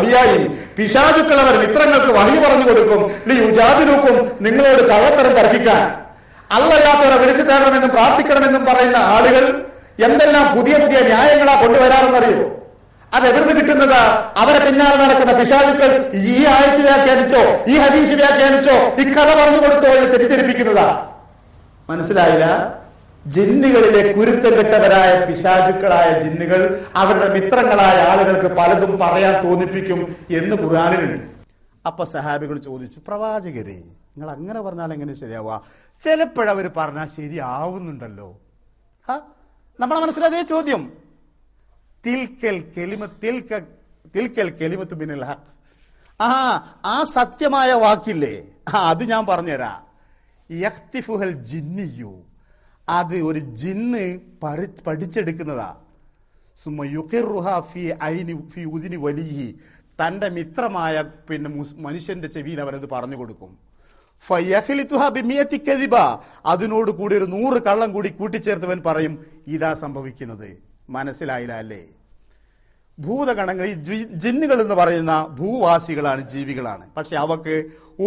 മതിയായി. പിശാചുക്കൾ അവർ മിത്രങ്ങൾക്ക് വഴി പറഞ്ഞു കൊടുക്കും. നീ ഉജാതിരൂക്കും നിങ്ങളോട് കള്ളത്തരം തർക്കിക്കാൻ. അല്ലല്ലാത്തവരെ വിളിച്ചു തേടണമെന്നും പ്രാർത്ഥിക്കണമെന്നും പറയുന്ന ആളുകൾ എന്തെല്ലാം പുതിയ പുതിയ ന്യായങ്ങളാ കൊണ്ടുവരാറെന്നറിയോ? അത് എവിടുന്ന് കിട്ടുന്നത്? അവരെ പിന്നാലെ നടക്കുന്ന പിശാചുക്കൾ ഈ ആയത്ത് വ്യാഖ്യാനിച്ചോ ഈ ഹദീസ് വ്യാഖ്യാനിച്ചോ ഈ കഥ പറഞ്ഞു കൊടുത്തോ എന്ന് തെറ്റിദ്ധരിപ്പിക്കുന്നതാ? മനസ്സിലായില്ല? ജിന്നുകളിലെ കുരുത്തം കെട്ടവരായ പിശാചുക്കളായ ജിന്നുകൾ അവരുടെ മിത്രങ്ങളായ ആളുകൾക്ക് പലതും പറയാൻ തോന്നിപ്പിക്കും എന്ന് ഖുർആാനിലുണ്ട്. അപ്പൊ സഹാബികൾ ചോദിച്ചു പ്രവാചകരെ നിങ്ങൾ അങ്ങനെ പറഞ്ഞാൽ എങ്ങനെ ശരിയാവുക? ചിലപ്പോഴവർ പറഞ്ഞാൽ ശരിയാവുന്നുണ്ടല്ലോ? നമ്മളെ മനസ്സിലതേ ചോദ്യം. തിൽക്കൽ കെലിമ തിൽക്ക തിൽക്കൽ കെലിമത്ത് ആ ആ സത്യമായ വാക്കില്ലേ? അത് ഞാൻ പറഞ്ഞുതരാ. ജിന്നിയു. അത് ഒരു ജിന്ന് പറി പഠിച്ചെടുക്കുന്നതാ. സുമ യുഖിറുഹ ഫി ഐനി തന്റെ മിത്രമായ പിന്നെ മനുഷ്യന്റെ ചെവിയിൽ അവനത് പറഞ്ഞു കൊടുക്കും. അതിനോട് കൂടി ഒരു നൂറ് കള്ളം കൂടി കൂട്ടിച്ചേർത്തവൻ പറയും ഇതാ സംഭവിക്കുന്നത്. മനസ്സിലായില്ല അല്ലേ? ഭൂതഗണങ്ങൾ ഈ ജിന്നുകൾ എന്ന് പറയുന്ന ഭൂവാസികളാണ് ജീവികളാണ്. പക്ഷെ അവക്ക്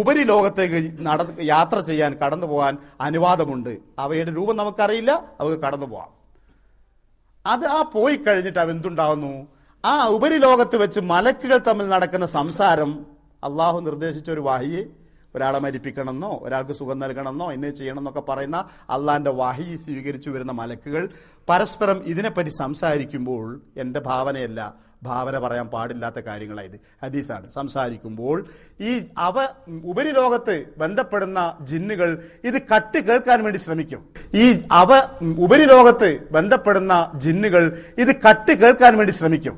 ഉപരിലോകത്തേക്ക് നട യാത്ര ചെയ്യാൻ കടന്നു പോകാൻ അനുവാദമുണ്ട്. അവയുടെ രൂപം നമുക്കറിയില്ല അവക്ക് കടന്നു പോവാം. അത് ആ പോയി കഴിഞ്ഞിട്ട് അവ എന്തുണ്ടാവുന്നു? ആ ഉപരിലോകത്ത് വെച്ച് മലക്കുകൾ തമ്മിൽ നടക്കുന്ന സംസാരം അള്ളാഹു നിർദ്ദേശിച്ച ഒരു വാഹിയെ ഒരാളെ മരിപ്പിക്കണമെന്നോ ഒരാൾക്ക് സുഖം നൽകണമെന്നോ എന്നെ ചെയ്യണമെന്നൊക്കെ പറയുന്ന അള്ളാന്റെ വാഹി സ്വീകരിച്ചു വരുന്ന മലക്കുകൾ പരസ്പരം ഇതിനെപ്പറ്റി സംസാരിക്കുമ്പോൾ എന്റെ ഭാവനയല്ല ഭാവന പറയാൻ പാടില്ലാത്ത കാര്യങ്ങളായത് ഹദീസാണ്. സംസാരിക്കുമ്പോൾ ഈ അവ ഉപരിലോകത്ത് ബന്ധപ്പെടുന്ന ജിന്നുകൾ ഇത് കട്ട് കേൾക്കാൻ വേണ്ടി ശ്രമിക്കും. ഈ അവ ഉപരിലോകത്ത് ബന്ധപ്പെടുന്ന ജിന്നുകൾ ഇത് കട്ട് കേൾക്കാൻ വേണ്ടി ശ്രമിക്കും.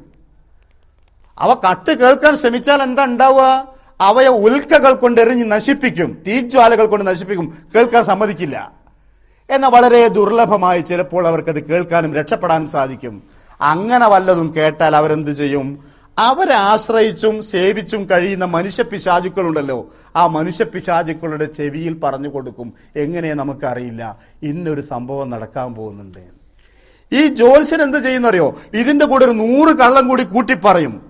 അവ കട്ട് കേൾക്കാൻ ശ്രമിച്ചാൽ എന്താ ഉണ്ടാവുക? അവയെ ഉൽക്കകൾ കൊണ്ട് എറിഞ്ഞ് നശിപ്പിക്കും. തീജ്വാലകൾ കൊണ്ട് നശിപ്പിക്കും. കേൾക്കാൻ സമ്മതിക്കില്ല. എന്ന വളരെ ദുർലഭമായി ചിലപ്പോൾ അവർക്കത് കേൾക്കാനും രക്ഷപ്പെടാനും സാധിക്കും. അങ്ങനെ വല്ലതും കേട്ടാൽ അവരെന്ത് ചെയ്യും? അവരെ ആശ്രയിച്ചും സേവിച്ചും കഴിയുന്ന മനുഷ്യ പിശാചുക്കളുണ്ടല്ലോ ആ മനുഷ്യ പിശാചുക്കളുടെ ചെവിയിൽ പറഞ്ഞു കൊടുക്കും. എങ്ങനെ നമുക്കറിയില്ല. ഇന്നൊരു സംഭവം നടക്കാൻ പോകുന്നുണ്ട്. ഈ ജ്യോത്സ്യൻ എന്ത് ചെയ്യുന്നറിയോ? ഇതിന്റെ കൂടെ ഒരു നൂറ് കള്ളം കൂടി കൂട്ടി പറയും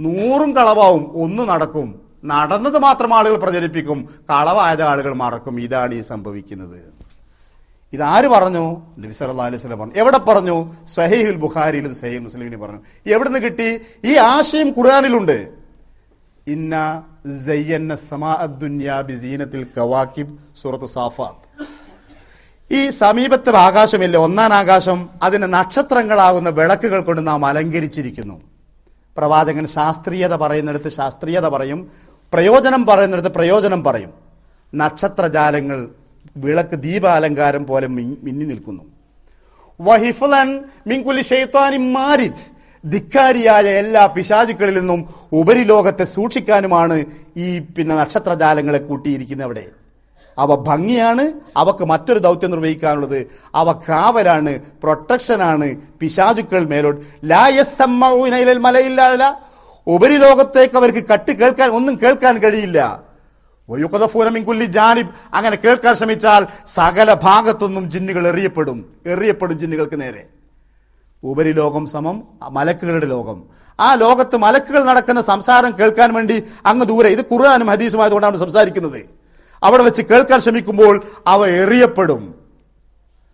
നൂറും കളവാവും. ഒന്ന് നടക്കും. നടന്നത് മാത്രം ആളുകൾ പ്രചരിപ്പിക്കും. കളവായത് ആളുകൾ മറക്കും. ഇതാണ് ഈ സംഭവിക്കുന്നത്. ഇതാര് പറഞ്ഞു? നബി സല്ലല്ലാഹു അലൈഹി വസല്ലം പറഞ്ഞു. എവിടെ പറഞ്ഞു? സഹീഹുൽ ബുഖാരിയിലും സഹീഹ് മുസ്ലിമിനും പറഞ്ഞു. എവിടുന്ന് കിട്ടി? ഈ ആശയം ഖുർആാനിലുണ്ട്. ഇന്ന ബിസീനത്തിൽ സൂറത്ത് സാഫാത്ത്. ഈ സമീപത്തെ ആകാശമില്ല? ഒന്നാം ആകാശം. അതിന് നക്ഷത്രങ്ങളാകുന്ന വിളക്കുകൾ കൊണ്ട് നാം അലങ്കരിച്ചിരിക്കുന്നു. പ്രവാചകൻ ശാസ്ത്രീയത പറയുന്നിടത്ത് ശാസ്ത്രീയത പറയും. പ്രയോജനം പറയുന്നിടത്ത് പ്രയോജനം പറയും. നക്ഷത്രജാലങ്ങൾ വിളക്ക് ദീപാലങ്കാരം പോലെ മിന്നി നിൽക്കുന്നു. വഹിഫുലൻ മിൻകുലി ഷെയ്ത്താനി മാരിത് ധിക്കാരിയായ എല്ലാ പിശാചുക്കളിൽ നിന്നും ഉപരിലോകത്തെ സൂക്ഷിക്കാനുമാണ് ഈ പിന്നെ നക്ഷത്രജാലങ്ങളെ കൂട്ടിയിരിക്കുന്നവിടെ അവ ഭംഗിയാണ് അവക്ക് മറ്റൊരു ദൗത്യം നിർവഹിക്കാനുള്ളത് അവ കാവലാണ് പ്രൊട്ടക്ഷനാണ് പിശാചുക്കൾ മേലോട്ട് ലായസമ്മ മലയില്ല ഉപരിലോകത്തേക്ക് അവർക്ക് കട്ട് കേൾക്കാൻ ഒന്നും കേൾക്കാൻ കഴിയില്ല. വയുക്കതഫൂന മിൻ കുല്ലി ജാനിബ് അങ്ങനെ കേൾക്കാൻ ശ്രമിച്ചാൽ സകല ഭാഗത്തൊന്നും ജിന്നുകൾ എറിയപ്പെടും. എറിയപ്പെടും ജിന്നുകൾക്ക് നേരെ. ഉപരിലോകം സമം മലക്കുകളുടെ ലോകം. ആ ലോകത്ത് മലക്കുകൾ നടക്കുന്ന സംസാരം കേൾക്കാൻ വേണ്ടി അങ്ങ് ദൂരെ. ഇത് ഖുർആാനും ഹദീസുമായതുകൊണ്ടാണ് സംസാരിക്കുന്നത്. അവിടെ വെച്ച് കേൾക്കാൻ ശ്രമിക്കുമ്പോൾ അവ എറിയപ്പെടും.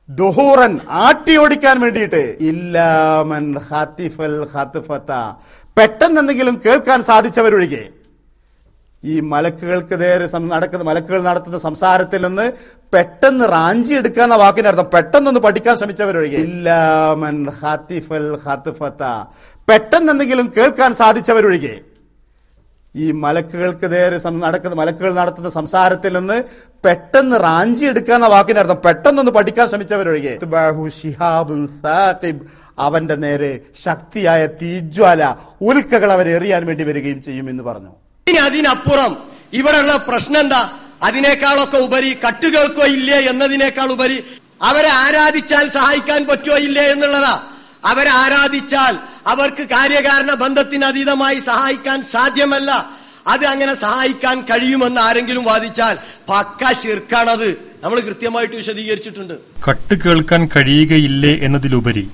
ദുഹൂറൻ ആട്ടി ഓടിക്കാൻ വേണ്ടിയിട്ട് ഇല്ലാമൻ ഹത്തിഫൽ ഖാത്തിഫത്ത പെട്ടെന്ന് എന്തെങ്കിലും കേൾക്കാൻ സാധിച്ചവരൊഴികെ. ഈ മലക്കുകൾക്ക് നേരെ നടക്കുന്ന മലക്കുകൾ നടത്തുന്ന സംസാരത്തിൽ നിന്ന് പെട്ടെന്ന് റാഞ്ചി എടുക്കാന്ന വാക്കിന്റെ അർത്ഥം പെട്ടെന്നൊന്ന് പഠിക്കാൻ ശ്രമിച്ചവരൊഴികെ. ഇല്ലാമൻ ഖാത്തിഫൽ ഖാത്തിഫത്ത പെട്ടെന്ന് എന്തെങ്കിലും കേൾക്കാൻ സാധിച്ചവരൊഴികെ. ഈ മലക്കുകൾക്ക് നേരെ നടക്കുന്ന മലക്കുകൾ നടത്തുന്ന സംസാരത്തിൽ നിന്ന് പെട്ടെന്ന് റാഞ്ചി എടുക്കാന്ന വാക്കിന്റെ അർത്ഥം പെട്ടെന്നൊന്ന് പഠിക്കാൻ ശ്രമിച്ചവരൊഴികെ. അവന്റെ നേരെ ശക്തിയായ തീജ്വാല ഉൽക്കകൾ അവരെ എറിയാൻ വേണ്ടി വരികയും ചെയ്യും എന്ന് പറഞ്ഞു. ഇനി അതിനപ്പുറം ഇവിടെയുള്ള പ്രശ്നം എന്താ അതിനേക്കാളൊക്കെ ഉപരി കട്ടുകൾക്കോ ഇല്ലേ എന്നതിനേക്കാൾ ഉപരി അവരെ ആരാധിച്ചാൽ സഹായിക്കാൻ പറ്റുമോ ഇല്ലേ എന്നുള്ളതാ. അവരെ ആരാധിച്ചാൽ അവർക്ക് കാര്യകാരണ ബന്ധത്തിന് അതീതമായി സഹായിക്കാൻ സാധ്യമല്ല. അത് അങ്ങനെ സഹായിക്കാൻ കഴിയുമെന്ന് ആരെങ്കിലും വാദിച്ചാൽ പക്ക ശിർക്കാണത്. നമ്മൾ കൃത്യമായിട്ട് വിശദീകരിച്ചിട്ടുണ്ട്. കട്ട് കേൾക്കാൻ കഴിയുകയില്ലേ എന്നതിലുപരി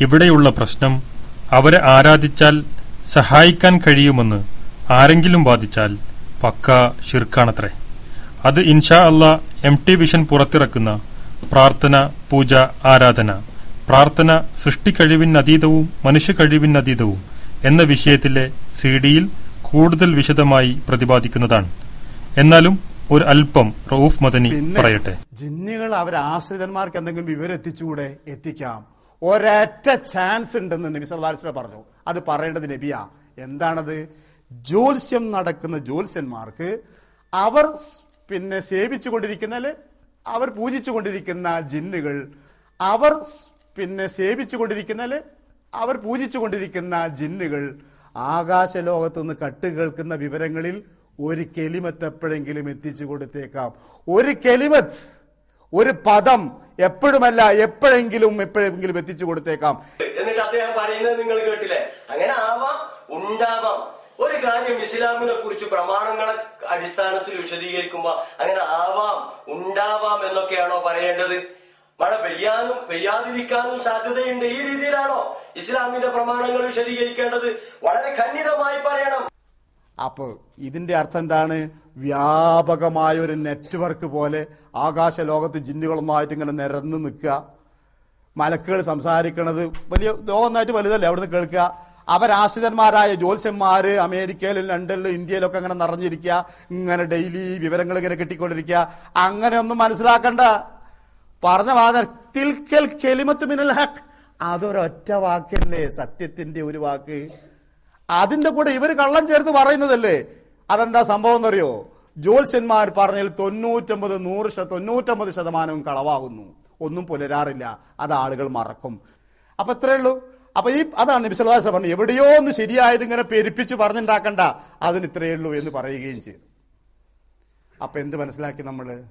ഇവിടെയുള്ള പ്രശ്നം അവരെ ആരാധിച്ചാൽ സഹായിക്കാൻ കഴിയുമെന്ന് ആരെങ്കിലും വാദിച്ചാൽ പക്ക ഷിർക്കാണത്രേ അത് ഇൻഷാ അല്ല എം ടി വിഷൻ പുറത്തിറക്കുന്ന പ്രാർത്ഥന പൂജ ആരാധന പ്രാർത്ഥന സൃഷ്ടിക്കഴിവിനതീതവും മനുഷ്യക്കഴിവിനതീതവും എന്ന വിഷയത്തിലെ സി ഡിയിൽ കൂടുതൽ വിശദമായി പ്രതിപാദിക്കുന്നതാണ്. എന്നാലും ഒരു അല്പം റൌഫ് മദനി പറയട്ടെ. ജിന്നുകൾ അവരെ ആശ്രിതന്മാർക്ക് എന്തെങ്കിലും വിവരം എത്തിച്ചുകൂടെ? എത്തിക്കാം. ഒരൊറ്റ ചാൻസ് ഉണ്ടെന്ന് നബി സല്ലാസ്ല പറഞ്ഞു. അത് പറയേണ്ടത് നബിയാ. എന്താണത്? ജ്യോത്സ്യം നടക്കുന്ന ജ്യോത്സ്യന്മാർക്ക് അവർ പിന്നെ സേവിച്ചു കൊണ്ടിരിക്കുന്നതിൽ അവർ പൂജിച്ചു കൊണ്ടിരിക്കുന്ന ജിന്നുകൾ അവർ പിന്നെ സേവിച്ചു കൊണ്ടിരിക്കുന്നതിൽ അവർ പൂജിച്ചു കൊണ്ടിരിക്കുന്ന ജിന്നുകൾ ആകാശലോകത്തു നിന്ന് കട്ട് കേൾക്കുന്ന വിവരങ്ങളിൽ ഒരു കെലിമത്ത് എപ്പോഴെങ്കിലും എത്തിച്ചു കൊടുത്തേക്കാം. ഒരു കെലിമത്ത് ഒരു പദം എപ്പോഴുമല്ല എപ്പോഴെങ്കിലും എപ്പോഴെങ്കിലും എത്തിച്ചു കൊടുത്തേക്കാം. എന്നിട്ട് അദ്ദേഹം പറയുന്നത് നിങ്ങൾ കേട്ടില്ലേ? അങ്ങനെ ആവാം ഉണ്ടാവാം. ഒരു കാര്യം ഇസ്ലാമിനെ കുറിച്ച് പ്രമാണങ്ങളെ അടിസ്ഥാനത്തിൽ വിശദീകരിക്കുമ്പോ അങ്ങനെ ആവാം ഉണ്ടാവാം എന്നൊക്കെയാണോ പറയേണ്ടത്? മഴ പെയ്യാനും പെയ്യാതിരിക്കാനും സാധ്യതയുണ്ട്. ഈ രീതിയിലാണോ ഇസ്ലാമിന്റെ പ്രമാണങ്ങൾ വിശദീകരിക്കേണ്ടത്? വളരെ ഖണ്ഡിതമായി പറയണം. അപ്പോൾ ഇതിന്റെ അർത്ഥം എന്താണ്? വ്യാപകമായ ഒരു നെറ്റ്വർക്ക് പോലെ ആകാശ ലോകത്ത് ജിന്നുകളൊന്നായിട്ട് ഇങ്ങനെ നിരന്ന് നിൽക്കുക. മലക്കുകൾ സംസാരിക്കണത് വലിയ ലോകമൊന്നായിട്ട് വലുതല്ലേ അവിടുന്ന് കേൾക്കുക. അവരാശ്രിതന്മാരായ ജ്യോത്സ്യന്മാർ അമേരിക്കയിലും ലണ്ടനിലും ഇന്ത്യയിലൊക്കെ അങ്ങനെ നിറഞ്ഞിരിക്കുക. ഇങ്ങനെ ഡെയിലി വിവരങ്ങൾ ഇങ്ങനെ കിട്ടിക്കൊണ്ടിരിക്കുക. അങ്ങനെ ഒന്നും മനസ്സിലാക്കണ്ട. പറഞ്ഞ വാദിൽ തിൽക്കൽ അതൊരൊറ്റ വാക്കല്ലേ? സത്യത്തിന്റെ ഒരു വാക്ക്. അതിന്റെ കൂടെ ഇവർ കള്ളം ചേർത്ത് പറയുന്നതല്ലേ? അതെന്താ സംഭവം എന്നറിയോ? ജ്യോത്സ്യന്മാർ പറഞ്ഞതിൽ തൊണ്ണൂറ്റമ്പത് നൂറ് തൊണ്ണൂറ്റമ്പത് ശതമാനവും കളവാകുന്നു. ഒന്നും പുലരാറില്ല. അത് ആളുകൾ മറക്കും. അപ്പൊ എത്രയേ ഉള്ളൂ. അപ്പൊ ഈ അതാണ് നിമിഷദാസ പറഞ്ഞു എവിടെയോ ഒന്ന് ശരിയായത് ഇങ്ങനെ പെരുപ്പിച്ച് പറഞ്ഞുണ്ടാക്കണ്ട. അതിന് ഇത്രയേ ഉള്ളൂ എന്ന് പറയുകയും ചെയ്തു. അപ്പൊ എന്ത് മനസ്സിലാക്കി നമ്മൾ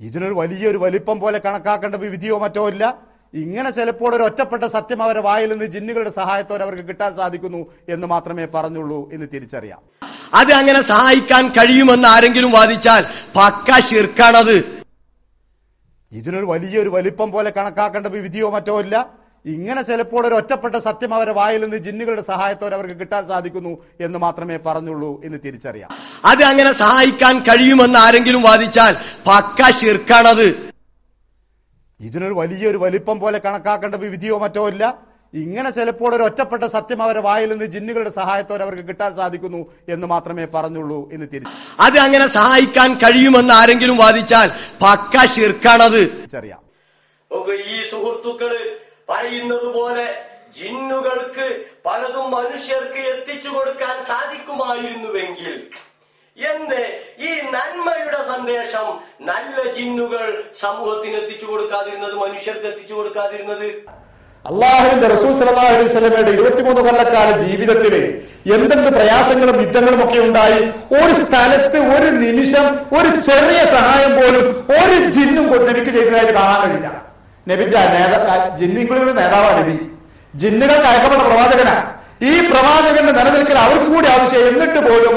ഇതിനൊരു വലിയൊരു വലിപ്പം പോലെ കണക്കാക്കേണ്ട വിധിയോ മറ്റോ ഇല്ല. ഇങ്ങനെ ചിലപ്പോൾ ഒരു ഒറ്റപ്പെട്ട സത്യം അവരുടെ വായിൽ നിന്ന് ജിന്നുകളുടെ സഹായത്തോടെ അവർക്ക് കിട്ടാൻ സാധിക്കുന്നു എന്ന് മാത്രമേ പറഞ്ഞുള്ളൂ എന്ന് തിരിച്ചറിയാം. അത് അങ്ങനെ സഹായിക്കാൻ കഴിയുമെന്ന് ആരെങ്കിലും വാദിച്ചാൽ പക്ക ശിർക്കാണത്. ഇതിനൊരു വലിയൊരു വലിപ്പം പോലെ കണക്കാക്കേണ്ട വിധിയോ മറ്റോ ഇല്ല. ഇങ്ങനെ ചിലപ്പോൾ ഒരു ഒറ്റപ്പെട്ട സത്യം അവരുടെ വായിൽ നിന്ന് ജിന്നുകളുടെ സഹായത്തോടെ അവർക്ക് കിട്ടാൻ സാധിക്കുന്നു എന്ന് മാത്രമേ പറഞ്ഞുള്ളൂ എന്ന് തിരിച്ചറിയാം. അത് അങ്ങനെ സഹായിക്കാൻ കഴിയുമെന്ന് ആരെങ്കിലും വാദിച്ചാൽ പക്ക ശിർക്കാണത്. ഇതിനൊരു വലിയൊരു വലിപ്പം പോലെ കണക്കാക്കേണ്ട വിധിയോ മറ്റോ ഇല്ല. ഇങ്ങനെ ചിലപ്പോൾ ഒരു ഒറ്റപ്പെട്ട സത്യം അവരുടെ വായിൽ നിന്ന് ജിന്നുകളുടെ സഹായത്തോടെ അവർക്ക് കിട്ടാൻ സാധിക്കുന്നു എന്ന് മാത്രമേ പറഞ്ഞുള്ളൂ എന്ന് തിരിച്ചു അത് അങ്ങനെ സഹായിക്കാൻ കഴിയുമെന്ന് ആരെങ്കിലും വാദിച്ചാൽ പക്ക ശിർക്കാണത്. തിരിച്ചറിയാം ഈ സുഹൃത്തുക്കൾ പറയുന്നത് പോലെ ജിന്നുകൾക്ക് പലതും മനുഷ്യർക്ക് എത്തിച്ചു കൊടുക്കാൻ സാധിക്കുമായിരുന്നുവെങ്കിൽ എന്ത് ഈ നന്മയുടെ സന്ദേശം നല്ല ജിന്നുകൾ സമൂഹത്തിന് എത്തിച്ചു കൊടുക്കാതിരുന്നത് മനുഷ്യർക്ക് എത്തിച്ചു കൊടുക്കാതിരുന്നത്. അള്ളാഹുവിന്റെ റസൂൽ സല്ലല്ലാഹു അലൈഹി വസല്ലമയുടെ ഇരുപത്തിമൂന്ന് കൊല്ലക്കാല ജീവിതത്തിൽ എന്തെന്ത് പ്രയാസങ്ങളും യുദ്ധങ്ങളും ഒക്കെ ഉണ്ടായി ഒരു സ്ഥലത്ത് ഒരു നിമിഷം ഒരു ചെറിയ സഹായം പോലും ഒരു ജിന്നും നബിക്ക് ചെയ്തതായിട്ട് കാണാൻ കഴിയില്ല. നബിന്റെ നേതാ ജിന്നുകളുടെ നേതാവാണ് നബി. ജിന്നുകൾക്ക് അയക്കപ്പെട്ട പ്രവാചകനാണ് ഈ പ്രവാചകന്റെ നിലനിൽക്കൽ അവർക്ക് കൂടി ആവശ്യം എന്നിട്ട് പോലും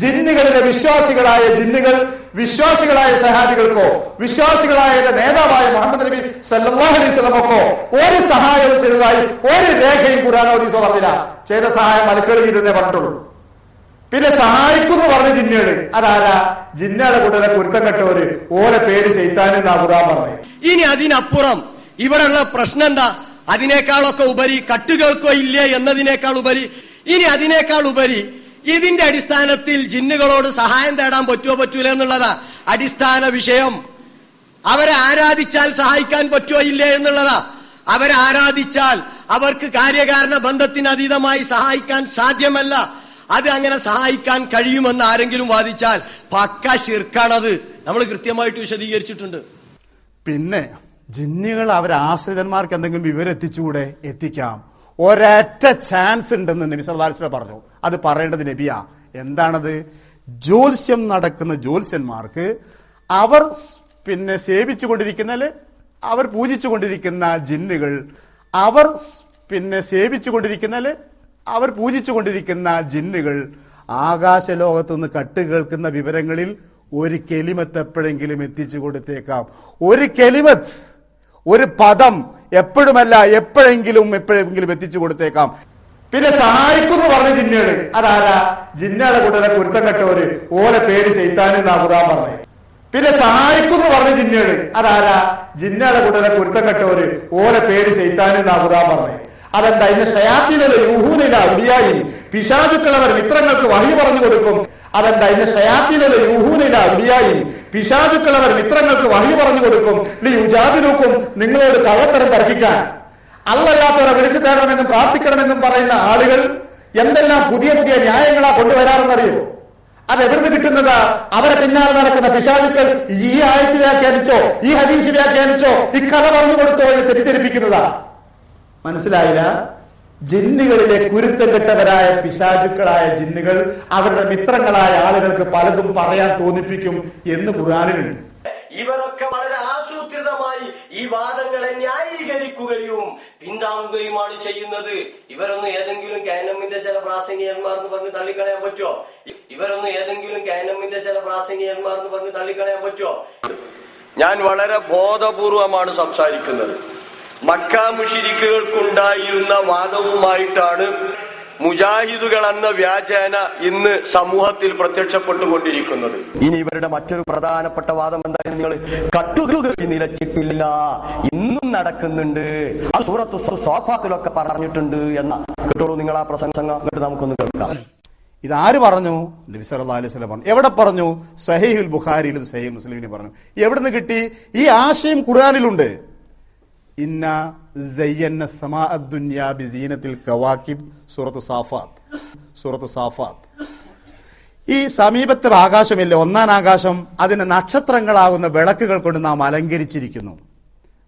ജിന്നുകളിലെ വിശ്വാസികളായ ജിന്നുകൾ വിശ്വാസികളായ സഹാബികൾക്കോ വിശ്വാസികളായ നേതാവായ മുഹമ്മദ് നബി സല്ലല്ലാഹു അലൈഹി വസല്ലമക്കോ ഒരു സഹായവും ചെയ്തതായി ഒരു രേഖയും ഖുർആാനോ ഹദീസോ പറഞ്ഞില്ല. ചെയ്ത സഹായം മലക്കളി ചെയ്തെന്നേ പറഞ്ഞിട്ടുള്ളൂ. പിന്നെ സഹായിക്കുന്നു പറഞ്ഞ ജിന്നുകൾ. അതാരാ? ജിന്നയുടെ കൂട്ടരെ കുരുത്തം കെട്ടവര്. ഓരെ പേര് ചെയ്താൻ എന്നാ പറഞ്ഞു. ഇനി അതിനപ്പുറം ഇവിടെയുള്ള പ്രശ്നം എന്താ? അതിനേക്കാളൊക്കെ ഉപരി കട്ടുകൾക്കോ ഇല്ലേ എന്നതിനേക്കാൾ ഉപരി. ഇനി അതിനേക്കാൾ ഉപരി ഇതിന്റെ അടിസ്ഥാനത്തിൽ ജിന്നുകളോട് സഹായം തേടാൻ പറ്റുമോ പറ്റൂല എന്നുള്ളതാ അടിസ്ഥാന വിഷയം. അവരെ ആരാധിച്ചാൽ സഹായിക്കാൻ പറ്റുമോ ഇല്ലേ എന്നുള്ളതാ. അവരെ ആരാധിച്ചാൽ അവർക്ക് കാര്യകാരണ ബന്ധത്തിന് അതീതമായി സഹായിക്കാൻ സാധ്യമല്ല. അത് അങ്ങനെ സഹായിക്കാൻ കഴിയുമെന്ന് ആരെങ്കിലും വാദിച്ചാൽ പക്ക ശിർക്കാണത്. നമ്മൾ കൃത്യമായിട്ട് വിശദീകരിച്ചിട്ടുണ്ട്. പിന്നെ ജിന്നുകൾ അവരെ ആശ്രിതന്മാർക്ക് എന്തെങ്കിലും വിവരം എത്തിച്ചുകൂടെ? എത്തിക്കാം. ഒരറ്റ ചാൻസ് ഉണ്ടെന്ന് നബി പറഞ്ഞു. അത് പറയേണ്ടത് നബിയാ. എന്താണത്? ജ്യോത്സ്യം നടക്കുന്ന ജ്യോത്സ്യന്മാർക്ക് അവർ പിന്നെ സേവിച്ചു കൊണ്ടിരിക്കുന്നതിൽ അവർ പൂജിച്ചു കൊണ്ടിരിക്കുന്ന ജിന്നുകൾ അവർ പിന്നെ സേവിച്ചു കൊണ്ടിരിക്കുന്നതിൽ അവർ പൂജിച്ചു കൊണ്ടിരിക്കുന്ന ജിന്നുകൾ ആകാശ ലോകത്ത് നിന്ന് കട്ട് കേൾക്കുന്ന വിവരങ്ങളിൽ ഒരു കെലിമത്ത് എപ്പോഴെങ്കിലും എത്തിച്ചു കൊടുത്തേക്കാം. ഒരു കെലിമത്ത് ഒരു പദം എപ്പോഴുമല്ല എപ്പോഴെങ്കിലും എപ്പോഴെങ്കിലും എത്തിച്ചു കൊടുത്തേക്കാം. പിന്നെ സഹായിക്കുന്നു പറഞ്ഞ ജിന്നയാണ് അതാരാ? ജിന്നയുടെ കൂട്ടരെ കുരുത്തം കെട്ടവര്. ഓരെ പേര് ചെയ്ത്താൻ എന്നാ പറഞ്ഞു. പിന്നെ സഹായിക്കുന്നു പറഞ്ഞ ജിന്നയാണ് അതാരാ? ജിന്നയുടെ കൂട്ടരെ കുരുത്തം കെട്ടവര്. ഓരെ പേര് ചെയ്ത്താൻ എന്നാ പറഞ്ഞു. അതെന്താ? ഇന്ന് ഷയാത്തിനല്ല യൂഹൂനില അടിയായി പിശാചുക്കൾ അവർ മിത്രങ്ങൾക്ക് വഴി പറഞ്ഞു കൊടുക്കും. അതെന്താ? ഇന്ന് ഷയാത്തിനല്ല യൂഹൂനില അടിയായി പിശാചുക്കൾ അവർ മിത്രങ്ങൾക്ക് വഴി പറഞ്ഞു കൊടുക്കും. നീ ഉജാബിനൂക്കും നിങ്ങളോട് കള്ളത്തരം തർക്കിക്കാൻ. അല്ലല്ലാത്തവരെ വിളിച്ചു തേടണമെന്നും പ്രാർത്ഥിക്കണമെന്നും പറയുന്ന ആളുകൾ എന്തെല്ലാം പുതിയ പുതിയ ന്യായങ്ങളാ കൊണ്ടുവരാറെന്നറിയോ അത് എവിടുന്ന് കിട്ടുന്നത്? അവരെ പിന്നാലെ നടക്കുന്ന പിശാചുക്കൾ ഈ ആയത്ത് വ്യാഖ്യാനിച്ചോ ഈ ഹദീസ് വ്യാഖ്യാനിച്ചോ ഈ കഥ പറഞ്ഞു കൊടുത്തോ എന്ന് തെറ്റിദ്ധരിപ്പിക്കുന്നതാ? മനസ്സിലായില്ല? ജിന്നുകളിലെ കുരുത്തം കെട്ടവരായ പിശാചുക്കളായ ജിന്നുകൾ അവരുടെ മിത്രങ്ങളായ ആളുകൾക്ക് പലതും പറയാൻ തോന്നിപ്പിക്കും എന്ന് ഖുർആാനിലുണ്ട്. ഇവരൊക്കെ വളരെ ആസൂത്രിതമായി ഈ വാദങ്ങളെ ന്യായീകരിക്കുകയും പിന്താങ്ങുകയുമാണ് ചെയ്യുന്നത്? ഇവരൊന്നും ഏതെങ്കിലും കാനമിന്റെ ചില പ്രാസംഗികന്മാർ എന്ന് പറഞ്ഞ് തള്ളിക്കളയാൻ പറ്റുമോ? ഇവരൊന്നും ഏതെങ്കിലും കാനമിന്റെ ചില പ്രാസംഗികന്മാർ എന്ന് പറഞ്ഞ് തള്ളിക്കളയാൻ പറ്റുമോ? ഞാൻ വളരെ ബോധപൂർവമാണ് സംസാരിക്കുന്നത്. മക്ക മുഷിരിക്കുകൾക്കുണ്ടായിരുന്ന വാദവുമായിട്ടാണ് മുജാഹിദുകൾ എന്ന വ്യാജേന ഇന്ന് സമൂഹത്തിൽ പ്രത്യക്ഷപ്പെട്ടുകൊണ്ടിരിക്കുന്നത്. ഇനി ഇവരുടെ മറ്റൊരു പ്രധാനപ്പെട്ട വാദം എന്തായാലും നിങ്ങൾ കട്ടുകൾ നിലച്ചിട്ടില്ല. ഇന്നും നടക്കുന്നുണ്ട്. അത് സൂറത്ത് സോഫാത്തിലൊക്കെ പറഞ്ഞിട്ടുണ്ട് എന്ന കേട്ടോളൂ നിങ്ങൾ ആ പ്രസംഗം നമുക്കൊന്ന് കേൾക്കാം. ഇത് ആര് പറഞ്ഞു? നബി സല്ലാ അലൈഹി സ്വലം പറഞ്ഞു. എവിടെ പറഞ്ഞു? സഹീഹുൽ ബുഖാരിയിലും സഹീഹ് മുസ്ലിമിലും പറഞ്ഞു. എവിടുന്ന് കിട്ടി? ഈ ആശയം ഖുർആനിലുണ്ട്. ഇന്ന ഈ സമീപത്തെ ആകാശമില്ല? ഒന്നാം ആകാശം. അതിന് നക്ഷത്രങ്ങളാകുന്ന വിളക്കുകൾ കൊണ്ട് നാം അലങ്കരിച്ചിരിക്കുന്നു.